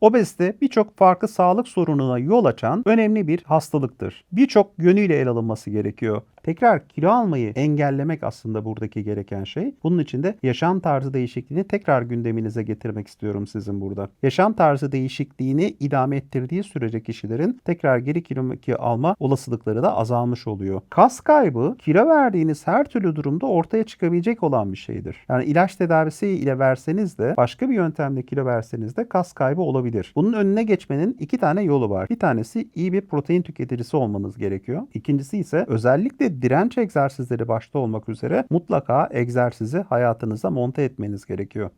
Obezite birçok farklı sağlık sorununa yol açan önemli bir hastalıktır. Birçok yönüyle ele alınması gerekiyor. Tekrar kilo almayı engellemek aslında buradaki gereken şey. Bunun için de yaşam tarzı değişikliğini tekrar gündeminize getirmek istiyorum sizin burada. Yaşam tarzı değişikliğini idame ettirdiği sürece kişilerin tekrar geri kilo alma olasılıkları da azalmış oluyor. Kas kaybı kilo verdiğiniz her türlü durumda ortaya çıkabilecek olan bir şeydir. Yani ilaç tedavisi ile verseniz de başka bir yöntemle kilo verseniz de kas kaybı olabilir. Bunun önüne geçmenin iki tane yolu var. Bir tanesi iyi bir protein tüketicisi olmanız gerekiyor. İkincisi ise özellikle direnç egzersizleri başta olmak üzere mutlaka egzersizi hayatınıza monte etmeniz gerekiyor.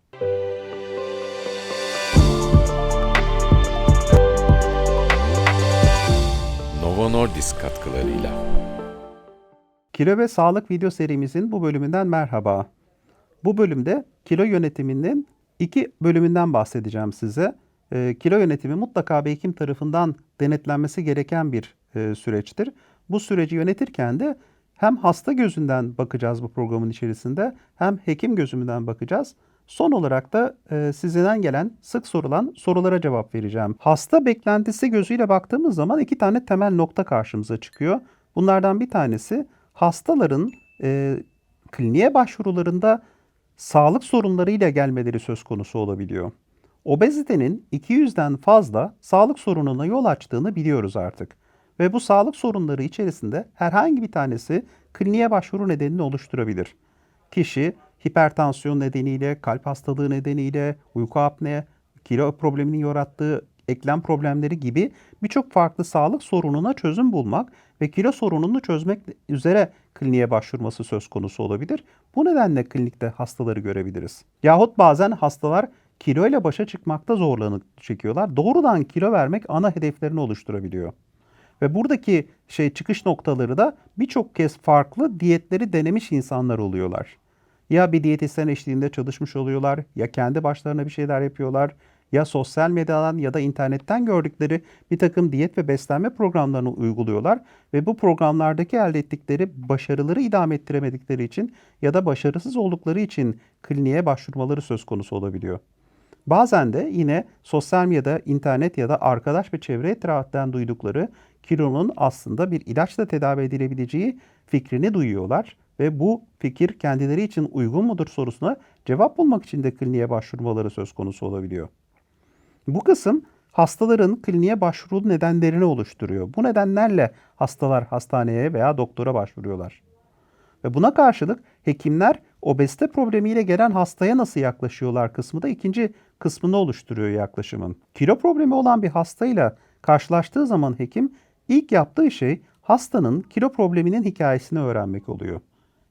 Novo Nordisk katkılarıyla. Kilo ve sağlık video serimizin bu bölümünden merhaba. Bu bölümde kilo yönetiminin iki bölümünden bahsedeceğim size. Ee, kilo yönetimi mutlaka bir hekim tarafından denetlenmesi gereken bir e, süreçtir. Bu süreci yönetirken de hem hasta gözünden bakacağız bu programın içerisinde hem hekim gözünden bakacağız. Son olarak da e, sizden gelen sık sorulan sorulara cevap vereceğim. Hasta beklentisi gözüyle baktığımız zaman iki tane temel nokta karşımıza çıkıyor. Bunlardan bir tanesi hastaların e, kliniğe başvurularında sağlık sorunlarıyla gelmeleri söz konusu olabiliyor. Obezitenin 200'den fazla sağlık sorununa yol açtığını biliyoruz artık. Ve bu sağlık sorunları içerisinde herhangi bir tanesi kliniğe başvuru nedenini oluşturabilir. Kişi hipertansiyon nedeniyle, kalp hastalığı nedeniyle, uyku apne, kilo probleminin yarattığı eklem problemleri gibi birçok farklı sağlık sorununa çözüm bulmak ve kilo sorununu çözmek üzere kliniğe başvurması söz konusu olabilir. Bu nedenle klinikte hastaları görebiliriz. Yahut bazen hastalar kilo ile başa çıkmakta zorlanıp çekiyorlar. Doğrudan kilo vermek ana hedeflerini oluşturabiliyor. Ve buradaki şey çıkış noktaları da birçok kez farklı diyetleri denemiş insanlar oluyorlar. Ya bir diyetisyen eşliğinde çalışmış oluyorlar, ya kendi başlarına bir şeyler yapıyorlar, ya sosyal medyadan ya da internetten gördükleri bir takım diyet ve beslenme programlarını uyguluyorlar ve bu programlardaki elde ettikleri başarıları idame ettiremedikleri için ya da başarısız oldukları için kliniğe başvurmaları söz konusu olabiliyor. Bazen de yine sosyal medyada, internet ya da arkadaş ve çevre etrafından duydukları kilonun aslında bir ilaçla tedavi edilebileceği fikrini duyuyorlar ve bu fikir kendileri için uygun mudur sorusuna cevap bulmak için de kliniğe başvurmaları söz konusu olabiliyor. Bu kısım hastaların kliniğe başvuru nedenlerini oluşturuyor. Bu nedenlerle hastalar hastaneye veya doktora başvuruyorlar. Ve buna karşılık hekimler obezite problemiyle gelen hastaya nasıl yaklaşıyorlar kısmı da ikinci kısmını oluşturuyor yaklaşımın. Kilo problemi olan bir hastayla karşılaştığı zaman hekim ilk yaptığı şey hastanın kilo probleminin hikayesini öğrenmek oluyor.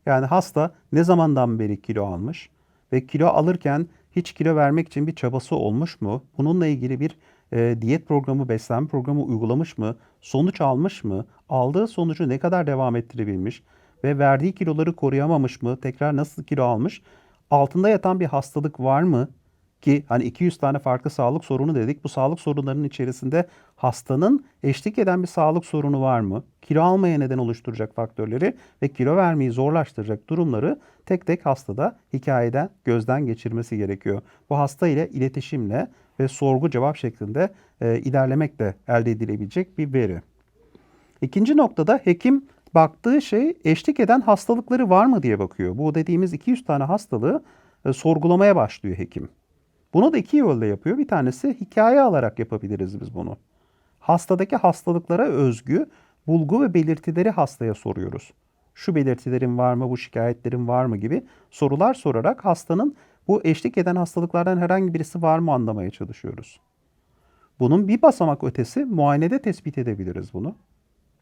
Yani hasta ne zamandan beri kilo almış ve kilo alırken hiç kilo vermek için bir çabası olmuş mu? Bununla ilgili bir e, diyet programı, beslenme programı uygulamış mı? Sonuç almış mı? Aldığı sonucu ne kadar devam ettirebilmiş? Ve verdiği kiloları koruyamamış mı? Tekrar nasıl kilo almış? Altında yatan bir hastalık var mı? Ki hani 200 tane farklı sağlık sorunu dedik. Bu sağlık sorunlarının içerisinde hastanın eşlik eden bir sağlık sorunu var mı? Kilo almaya neden oluşturacak faktörleri ve kilo vermeyi zorlaştıracak durumları tek tek hastada hikayeden gözden geçirmesi gerekiyor. Bu hasta ile iletişimle ve sorgu cevap şeklinde e, ilerlemek de elde edilebilecek bir veri. İkinci noktada hekim baktığı şey eşlik eden hastalıkları var mı diye bakıyor. Bu dediğimiz 200 tane hastalığı e, sorgulamaya başlıyor hekim. Bunu da iki yolda yapıyor. Bir tanesi hikaye alarak yapabiliriz biz bunu. Hastadaki hastalıklara özgü bulgu ve belirtileri hastaya soruyoruz. Şu belirtilerin var mı, bu şikayetlerin var mı gibi sorular sorarak hastanın bu eşlik eden hastalıklardan herhangi birisi var mı anlamaya çalışıyoruz. Bunun bir basamak ötesi muayenede tespit edebiliriz bunu.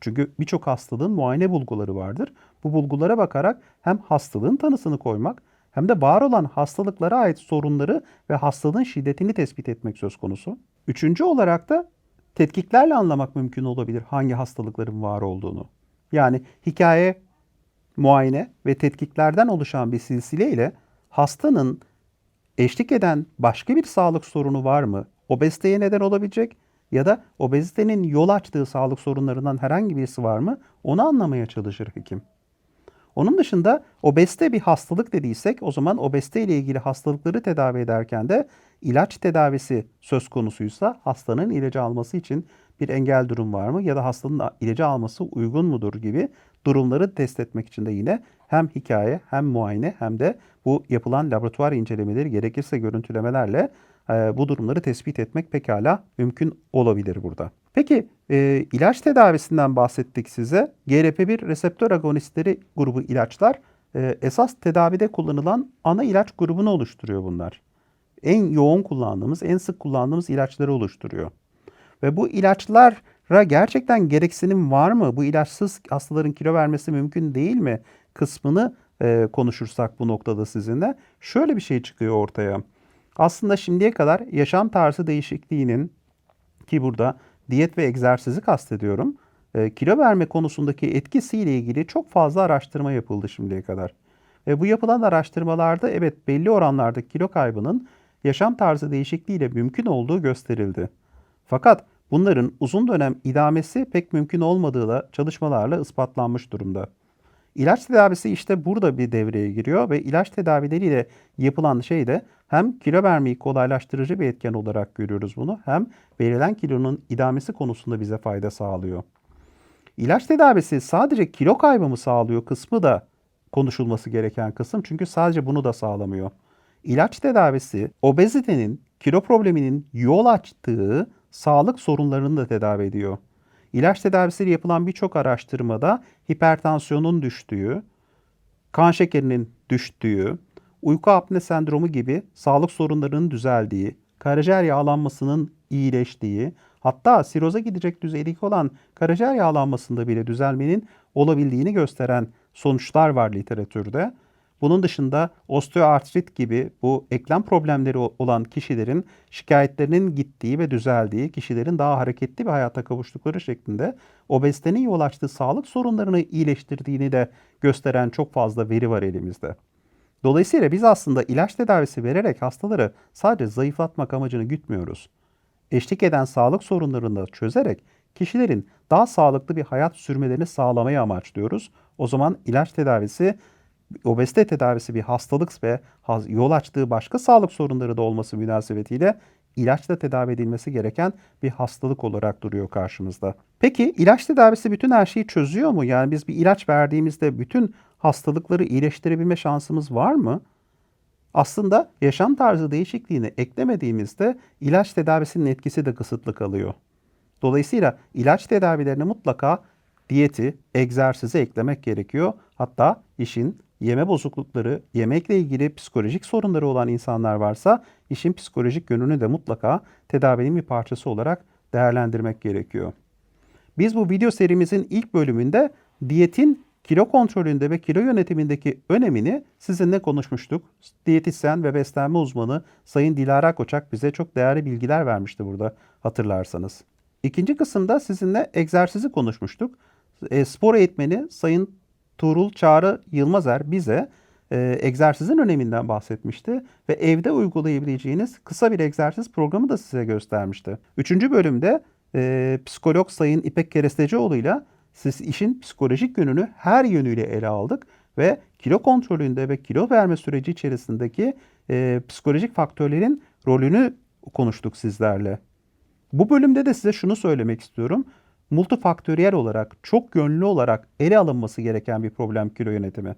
Çünkü birçok hastalığın muayene bulguları vardır. Bu bulgulara bakarak hem hastalığın tanısını koymak hem de var olan hastalıklara ait sorunları ve hastalığın şiddetini tespit etmek söz konusu. Üçüncü olarak da tetkiklerle anlamak mümkün olabilir hangi hastalıkların var olduğunu. Yani hikaye, muayene ve tetkiklerden oluşan bir silsile ile hastanın eşlik eden başka bir sağlık sorunu var mı? Obeziteye neden olabilecek ya da obezitenin yol açtığı sağlık sorunlarından herhangi birisi var mı? Onu anlamaya çalışır hekim. Onun dışında obezite bir hastalık dediysek o zaman obezite ile ilgili hastalıkları tedavi ederken de ilaç tedavisi söz konusuysa hastanın ilacı alması için bir engel durum var mı ya da hastanın ilacı alması uygun mudur gibi durumları test etmek için de yine hem hikaye hem muayene hem de bu yapılan laboratuvar incelemeleri gerekirse görüntülemelerle bu durumları tespit etmek pekala mümkün olabilir burada. Peki e, ilaç tedavisinden bahsettik size. GRP1 reseptör agonistleri grubu ilaçlar e, esas tedavide kullanılan ana ilaç grubunu oluşturuyor bunlar. En yoğun kullandığımız, en sık kullandığımız ilaçları oluşturuyor. Ve bu ilaçlara gerçekten gereksinim var mı? Bu ilaçsız hastaların kilo vermesi mümkün değil mi? Kısmını e, konuşursak bu noktada sizinle şöyle bir şey çıkıyor ortaya. Aslında şimdiye kadar yaşam tarzı değişikliğinin ki burada diyet ve egzersizi kastediyorum. e, kilo verme konusundaki etkisiyle ilgili çok fazla araştırma yapıldı şimdiye kadar. Ve bu yapılan araştırmalarda evet belli oranlarda kilo kaybının yaşam tarzı değişikliğiyle mümkün olduğu gösterildi. Fakat bunların uzun dönem idamesi pek mümkün olmadığı da çalışmalarla ispatlanmış durumda. İlaç tedavisi işte burada bir devreye giriyor ve ilaç tedavileriyle yapılan şey de hem kilo vermeyi kolaylaştırıcı bir etken olarak görüyoruz bunu hem verilen kilonun idamesi konusunda bize fayda sağlıyor. İlaç tedavisi sadece kilo kaybı mı sağlıyor kısmı da konuşulması gereken kısım çünkü sadece bunu da sağlamıyor. İlaç tedavisi obezitenin, kilo probleminin yol açtığı sağlık sorunlarını da tedavi ediyor. İlaç tedavisiyle yapılan birçok araştırmada hipertansiyonun düştüğü, kan şekerinin düştüğü, uyku apne sendromu gibi sağlık sorunlarının düzeldiği, karaciğer yağlanmasının iyileştiği, hatta siroza gidecek düzeydeki olan karaciğer yağlanmasında bile düzelmenin olabildiğini gösteren sonuçlar var literatürde. Bunun dışında osteoartrit gibi bu eklem problemleri olan kişilerin şikayetlerinin gittiği ve düzeldiği, kişilerin daha hareketli bir hayata kavuştukları şeklinde obezitenin yol açtığı sağlık sorunlarını iyileştirdiğini de gösteren çok fazla veri var elimizde. Dolayısıyla biz aslında ilaç tedavisi vererek hastaları sadece zayıflatmak amacını gütmüyoruz. Eşlik eden sağlık sorunlarını da çözerek kişilerin daha sağlıklı bir hayat sürmelerini sağlamayı amaçlıyoruz. O zaman ilaç tedavisi obezite tedavisi bir hastalık ve yol açtığı başka sağlık sorunları da olması münasebetiyle ilaçla tedavi edilmesi gereken bir hastalık olarak duruyor karşımızda. Peki ilaç tedavisi bütün her şeyi çözüyor mu? Yani biz bir ilaç verdiğimizde bütün hastalıkları iyileştirebilme şansımız var mı? Aslında yaşam tarzı değişikliğini eklemediğimizde ilaç tedavisinin etkisi de kısıtlı kalıyor. Dolayısıyla ilaç tedavilerine mutlaka diyeti, egzersizi eklemek gerekiyor. Hatta işin yeme bozuklukları, yemekle ilgili psikolojik sorunları olan insanlar varsa işin psikolojik yönünü de mutlaka tedavinin bir parçası olarak değerlendirmek gerekiyor. Biz bu video serimizin ilk bölümünde diyetin kilo kontrolünde ve kilo yönetimindeki önemini sizinle konuşmuştuk. Diyetisyen ve beslenme uzmanı Sayın Dilara Koçak bize çok değerli bilgiler vermişti burada hatırlarsanız. İkinci kısımda sizinle egzersizi konuşmuştuk. E, spor eğitmeni Sayın Tuğrul Çağrı Yılmazer bize e, egzersizin öneminden bahsetmişti ve evde uygulayabileceğiniz kısa bir egzersiz programı da size göstermişti. Üçüncü bölümde e, psikolog Sayın İpek Kerestecioğlu ile siz işin psikolojik yönünü her yönüyle ele aldık ve kilo kontrolünde ve kilo verme süreci içerisindeki e, psikolojik faktörlerin rolünü konuştuk sizlerle. Bu bölümde de size şunu söylemek istiyorum. Multifaktöriyel olarak, çok yönlü olarak ele alınması gereken bir problem kilo yönetimi.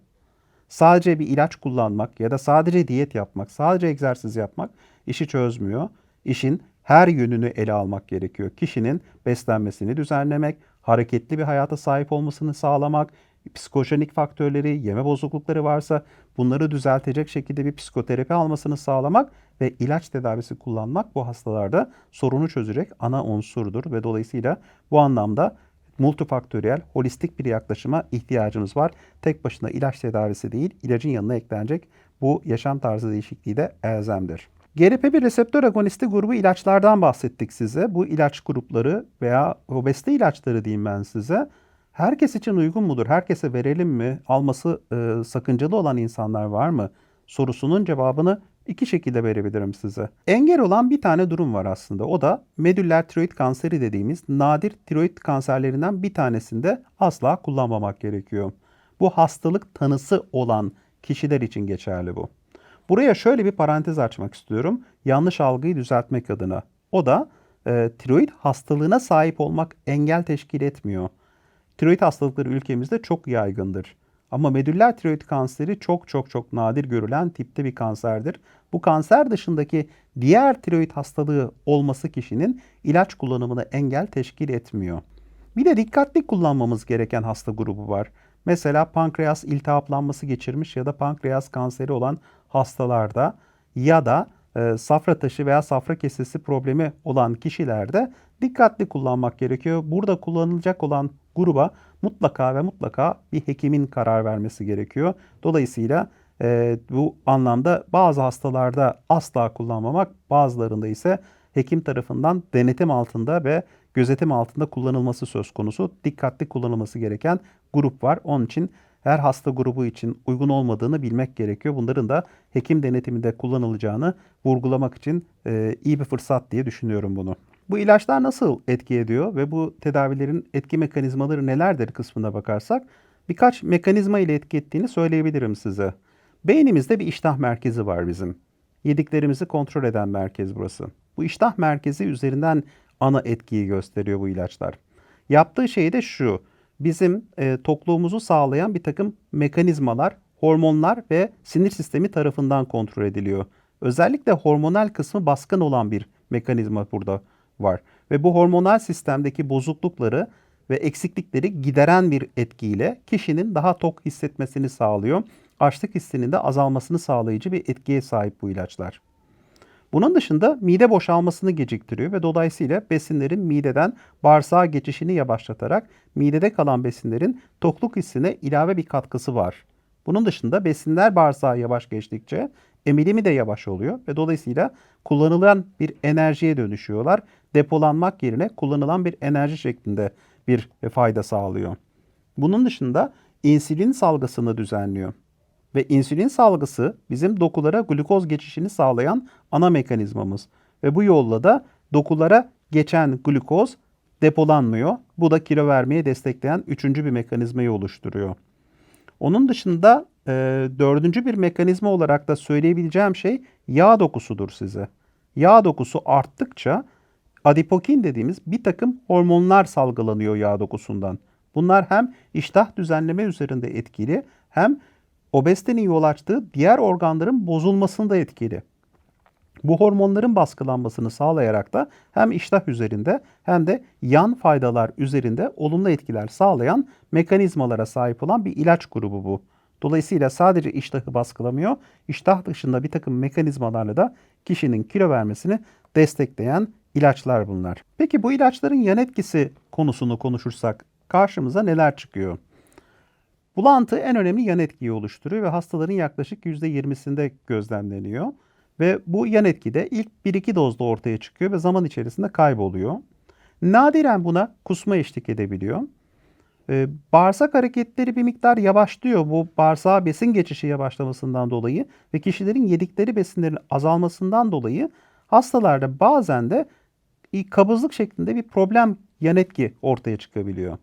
Sadece bir ilaç kullanmak ya da sadece diyet yapmak, sadece egzersiz yapmak işi çözmüyor. İşin her yönünü ele almak gerekiyor. Kişinin beslenmesini düzenlemek, hareketli bir hayata sahip olmasını sağlamak, psikojenik faktörleri, yeme bozuklukları varsa bunları düzeltecek şekilde bir psikoterapi almasını sağlamak ve ilaç tedavisi kullanmak bu hastalarda sorunu çözecek ana unsurdur ve dolayısıyla bu anlamda multifaktöriyel, holistik bir yaklaşıma ihtiyacımız var. Tek başına ilaç tedavisi değil, ilacın yanına eklenecek bu yaşam tarzı değişikliği de elzemdir. GRP1 reseptör agonisti grubu ilaçlardan bahsettik size. Bu ilaç grupları veya obezite ilaçları diyeyim ben size. Herkes için uygun mudur? Herkese verelim mi? Alması e, sakıncalı olan insanlar var mı? Sorusunun cevabını iki şekilde verebilirim size. Engel olan bir tane durum var aslında. O da medüller tiroid kanseri dediğimiz nadir tiroid kanserlerinden bir tanesinde asla kullanmamak gerekiyor. bu hastalık tanısı olan kişiler için geçerli bu. Buraya şöyle bir parantez açmak istiyorum. Yanlış algıyı düzeltmek adına. O da e, tiroid hastalığına sahip olmak engel teşkil etmiyor. Tiroid hastalıkları ülkemizde çok yaygındır. Ama medüller tiroid kanseri çok çok çok nadir görülen tipte bir kanserdir. Bu kanser dışındaki diğer tiroid hastalığı olması kişinin ilaç kullanımını engel teşkil etmiyor. Bir de dikkatli kullanmamız gereken hasta grubu var. Mesela pankreas iltihaplanması geçirmiş ya da pankreas kanseri olan hastalarda ya da e, safra taşı veya safra kesesi problemi olan kişilerde dikkatli kullanmak gerekiyor. Burada kullanılacak olan gruba mutlaka ve mutlaka bir hekimin karar vermesi gerekiyor. Dolayısıyla e, bu anlamda bazı hastalarda asla kullanmamak, bazılarında ise hekim tarafından denetim altında ve gözetim altında kullanılması söz konusu. Dikkatli kullanılması gereken grup var. Onun için her hasta grubu için uygun olmadığını bilmek gerekiyor. Bunların da hekim denetiminde kullanılacağını vurgulamak için e, iyi bir fırsat diye düşünüyorum bunu. Bu ilaçlar nasıl etki ediyor ve bu tedavilerin etki mekanizmaları nelerdir kısmına bakarsak birkaç mekanizma ile etki ettiğini söyleyebilirim size. Beynimizde bir iştah merkezi var bizim. Yediklerimizi kontrol eden merkez burası. Bu iştah merkezi üzerinden ana etkiyi gösteriyor bu ilaçlar. Yaptığı şey de şu. Bizim e, tokluğumuzu sağlayan bir takım mekanizmalar, hormonlar ve sinir sistemi tarafından kontrol ediliyor. Özellikle hormonal kısmı baskın olan bir mekanizma burada var. Ve bu hormonal sistemdeki bozuklukları ve eksiklikleri gideren bir etkiyle kişinin daha tok hissetmesini sağlıyor. Açlık hissinin de azalmasını sağlayıcı bir etkiye sahip bu ilaçlar. Bunun dışında mide boşalmasını geciktiriyor ve dolayısıyla besinlerin mideden bağırsağa geçişini yavaşlatarak midede kalan besinlerin tokluk hissine ilave bir katkısı var. Bunun dışında besinler bağırsağa yavaş geçtikçe emilimi de yavaş oluyor ve dolayısıyla kullanılan bir enerjiye dönüşüyorlar. Depolanmak yerine kullanılan bir enerji şeklinde bir fayda sağlıyor. Bunun dışında insülin salgısını düzenliyor. Ve insülin salgısı bizim dokulara glukoz geçişini sağlayan ana mekanizmamız. Ve bu yolla da dokulara geçen glukoz depolanmıyor. Bu da kilo vermeye destekleyen üçüncü bir mekanizmayı oluşturuyor. Onun dışında e, dördüncü bir mekanizma olarak da söyleyebileceğim şey yağ dokusudur size. Yağ dokusu arttıkça adipokin dediğimiz bir takım hormonlar salgılanıyor yağ dokusundan. Bunlar hem iştah düzenleme üzerinde etkili hem obezitenin yol açtığı diğer organların bozulmasında etkili. Bu hormonların baskılanmasını sağlayarak da hem iştah üzerinde hem de yan faydalar üzerinde olumlu etkiler sağlayan mekanizmalara sahip olan bir ilaç grubu bu. Dolayısıyla sadece iştahı baskılamıyor, iştah dışında bir takım mekanizmalarla da kişinin kilo vermesini destekleyen ilaçlar bunlar. Peki bu ilaçların yan etkisi konusunu konuşursak karşımıza neler çıkıyor? Bulantı en önemli yan etkiyi oluşturuyor ve hastaların yaklaşık %20'sinde gözlemleniyor. Ve bu yan etki de ilk 1-2 dozda ortaya çıkıyor ve zaman içerisinde kayboluyor. Nadiren buna kusma eşlik edebiliyor. Ee, bağırsak hareketleri bir miktar yavaşlıyor bu bağırsağa besin geçişi yavaşlamasından dolayı ve kişilerin yedikleri besinlerin azalmasından dolayı hastalarda bazen de kabızlık şeklinde bir problem yan etki ortaya çıkabiliyor.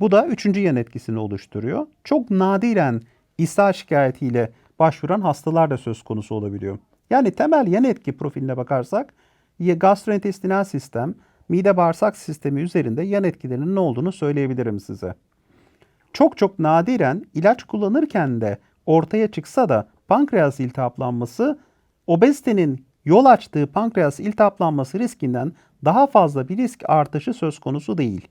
Bu da üçüncü yan etkisini oluşturuyor. Çok nadiren ishal şikayetiyle başvuran hastalar da söz konusu olabiliyor. Yani temel yan etki profiline bakarsak gastrointestinal sistem, mide bağırsak sistemi üzerinde yan etkilerinin ne olduğunu söyleyebilirim size. Çok çok nadiren ilaç kullanırken de ortaya çıksa da pankreas iltihaplanması obezitenin yol açtığı pankreas iltihaplanması riskinden daha fazla bir risk artışı söz konusu değil.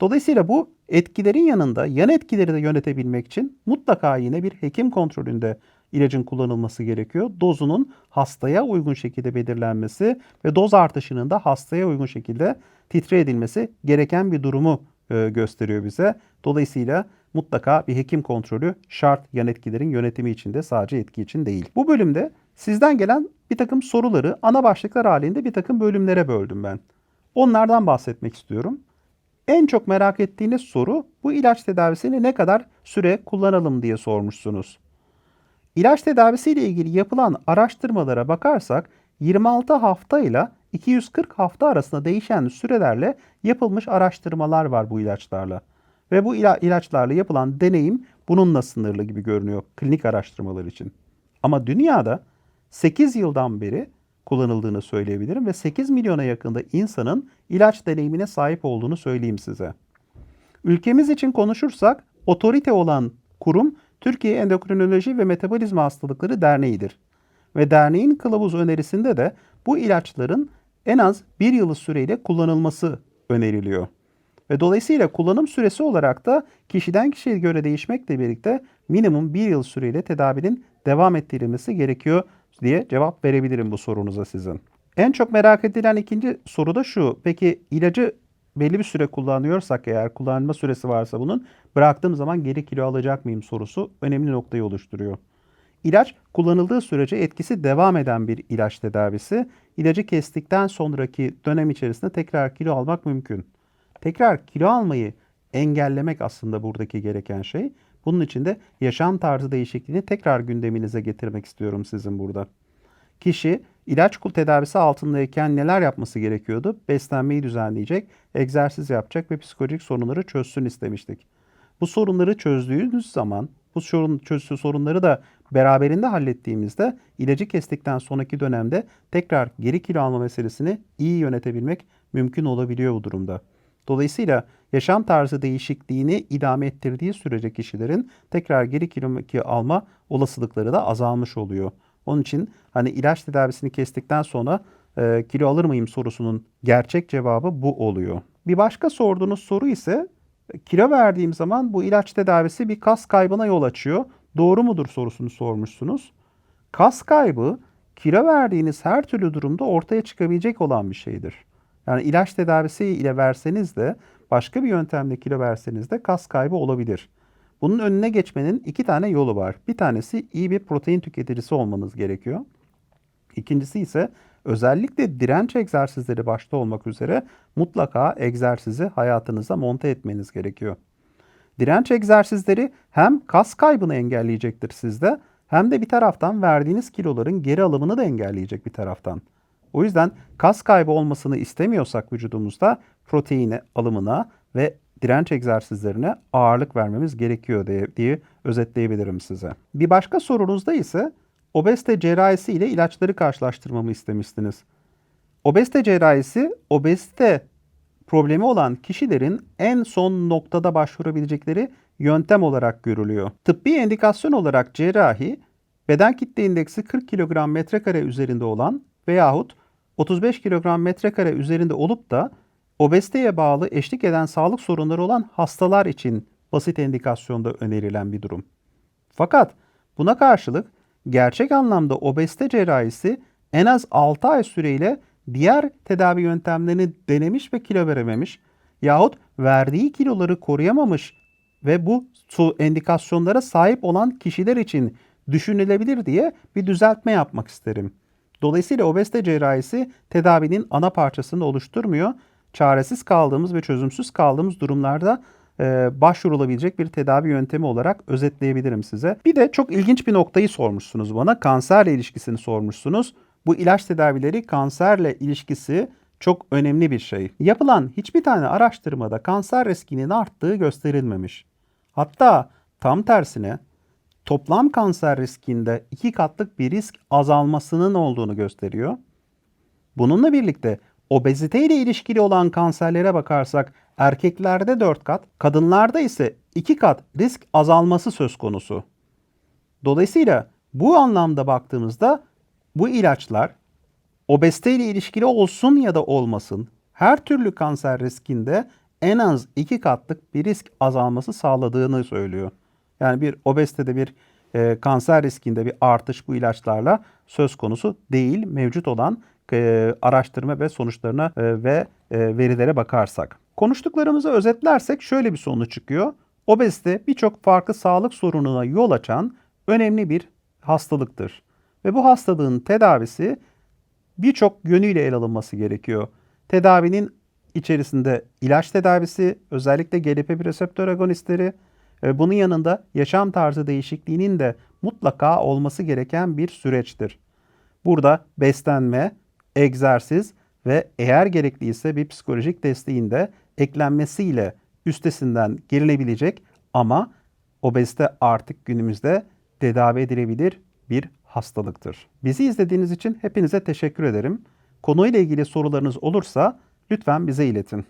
Dolayısıyla bu etkilerin yanında yan etkileri de yönetebilmek için mutlaka yine bir hekim kontrolünde ilacın kullanılması gerekiyor. Dozunun hastaya uygun şekilde belirlenmesi ve doz artışının da hastaya uygun şekilde titre edilmesi gereken bir durumu e, gösteriyor bize. Dolayısıyla mutlaka bir hekim kontrolü şart yan etkilerin yönetimi için de sadece etki için değil. Bu bölümde sizden gelen bir takım soruları ana başlıklar halinde bir takım bölümlere böldüm ben. Onlardan bahsetmek istiyorum. En çok merak ettiğiniz soru bu ilaç tedavisini ne kadar süre kullanalım diye sormuşsunuz. İlaç tedavisiyle ilgili yapılan araştırmalara bakarsak 26 hafta ile 240 hafta arasında değişen sürelerle yapılmış araştırmalar var bu ilaçlarla. Ve bu ila- ilaçlarla yapılan deneyim bununla sınırlı gibi görünüyor klinik araştırmalar için. Ama dünyada 8 yıldan beri kullanıldığını söyleyebilirim ve 8 milyona yakında insanın ilaç deneyimine sahip olduğunu söyleyeyim size. Ülkemiz için konuşursak otorite olan kurum Türkiye Endokrinoloji ve Metabolizma Hastalıkları Derneği'dir. Ve derneğin kılavuz önerisinde de bu ilaçların en az bir yıl süreyle kullanılması öneriliyor. Ve dolayısıyla kullanım süresi olarak da kişiden kişiye göre değişmekle birlikte minimum bir yıl süreyle tedavinin devam ettirilmesi gerekiyor diye cevap verebilirim bu sorunuza sizin. En çok merak edilen ikinci soru da şu. Peki ilacı belli bir süre kullanıyorsak eğer kullanma süresi varsa bunun bıraktığım zaman geri kilo alacak mıyım sorusu önemli noktayı oluşturuyor. İlaç kullanıldığı sürece etkisi devam eden bir ilaç tedavisi. İlacı kestikten sonraki dönem içerisinde tekrar kilo almak mümkün. Tekrar kilo almayı engellemek aslında buradaki gereken şey. Bunun için de yaşam tarzı değişikliğini tekrar gündeminize getirmek istiyorum sizin burada. Kişi ilaç kul tedavisi altındayken neler yapması gerekiyordu? Beslenmeyi düzenleyecek, egzersiz yapacak ve psikolojik sorunları çözsün istemiştik. Bu sorunları çözdüğünüz zaman, bu çözü sorunları da beraberinde hallettiğimizde ilacı kestikten sonraki dönemde tekrar geri kilo alma meselesini iyi yönetebilmek mümkün olabiliyor bu durumda. Dolayısıyla yaşam tarzı değişikliğini idame ettirdiği sürece kişilerin tekrar geri kilo alma olasılıkları da azalmış oluyor. Onun için hani ilaç tedavisini kestikten sonra e, kilo alır mıyım sorusunun gerçek cevabı bu oluyor. Bir başka sorduğunuz soru ise kilo verdiğim zaman bu ilaç tedavisi bir kas kaybına yol açıyor. Doğru mudur sorusunu sormuşsunuz. Kas kaybı kilo verdiğiniz her türlü durumda ortaya çıkabilecek olan bir şeydir. Yani ilaç tedavisi ile verseniz de başka bir yöntemle kilo verseniz de kas kaybı olabilir. Bunun önüne geçmenin iki tane yolu var. Bir tanesi iyi bir protein tüketicisi olmanız gerekiyor. İkincisi ise özellikle direnç egzersizleri başta olmak üzere mutlaka egzersizi hayatınıza monte etmeniz gerekiyor. Direnç egzersizleri hem kas kaybını engelleyecektir sizde hem de bir taraftan verdiğiniz kiloların geri alımını da engelleyecek bir taraftan. O yüzden kas kaybı olmasını istemiyorsak vücudumuzda proteini alımına ve direnç egzersizlerine ağırlık vermemiz gerekiyor diye, diye özetleyebilirim size. Bir başka sorunuzda ise obezite cerrahisi ile ilaçları karşılaştırmamı istemiştiniz. Obezite cerrahisi obezite problemi olan kişilerin en son noktada başvurabilecekleri yöntem olarak görülüyor. Tıbbi endikasyon olarak cerrahi beden kitle indeksi 40 kilogram metrekare üzerinde olan veyahut 35 kilogram metrekare üzerinde olup da obeziteye bağlı eşlik eden sağlık sorunları olan hastalar için basit endikasyonda önerilen bir durum. Fakat buna karşılık gerçek anlamda obezite cerrahisi en az 6 ay süreyle diğer tedavi yöntemlerini denemiş ve kilo verememiş yahut verdiği kiloları koruyamamış ve bu su endikasyonlara sahip olan kişiler için düşünülebilir diye bir düzeltme yapmak isterim. Dolayısıyla obezite cerrahisi tedavinin ana parçasını oluşturmuyor. Çaresiz kaldığımız ve çözümsüz kaldığımız durumlarda e, başvurulabilecek bir tedavi yöntemi olarak özetleyebilirim size. Bir de çok ilginç bir noktayı sormuşsunuz bana. Kanserle ilişkisini sormuşsunuz. Bu ilaç tedavileri kanserle ilişkisi çok önemli bir şey. Yapılan hiçbir tane araştırmada kanser riskinin arttığı gösterilmemiş. Hatta tam tersine toplam kanser riskinde iki katlık bir risk azalmasının olduğunu gösteriyor. Bununla birlikte obezite ile ilişkili olan kanserlere bakarsak erkeklerde 4 kat, kadınlarda ise 2 kat risk azalması söz konusu. Dolayısıyla bu anlamda baktığımızda bu ilaçlar obezite ile ilişkili olsun ya da olmasın her türlü kanser riskinde en az 2 katlık bir risk azalması sağladığını söylüyor. Yani bir obezitede bir e, kanser riskinde bir artış bu ilaçlarla söz konusu değil. Mevcut olan e, araştırma ve sonuçlarına e, ve e, verilere bakarsak. Konuştuklarımızı özetlersek şöyle bir sonuç çıkıyor. Obezite birçok farklı sağlık sorununa yol açan önemli bir hastalıktır. Ve bu hastalığın tedavisi birçok yönüyle ele alınması gerekiyor. Tedavinin içerisinde ilaç tedavisi, özellikle GLP-1 reseptör agonistleri, bunun yanında yaşam tarzı değişikliğinin de mutlaka olması gereken bir süreçtir. Burada beslenme, egzersiz ve eğer gerekliyse bir psikolojik desteğin de eklenmesiyle üstesinden gelinebilecek ama obezite artık günümüzde tedavi edilebilir bir hastalıktır. Bizi izlediğiniz için hepinize teşekkür ederim. Konuyla ilgili sorularınız olursa lütfen bize iletin.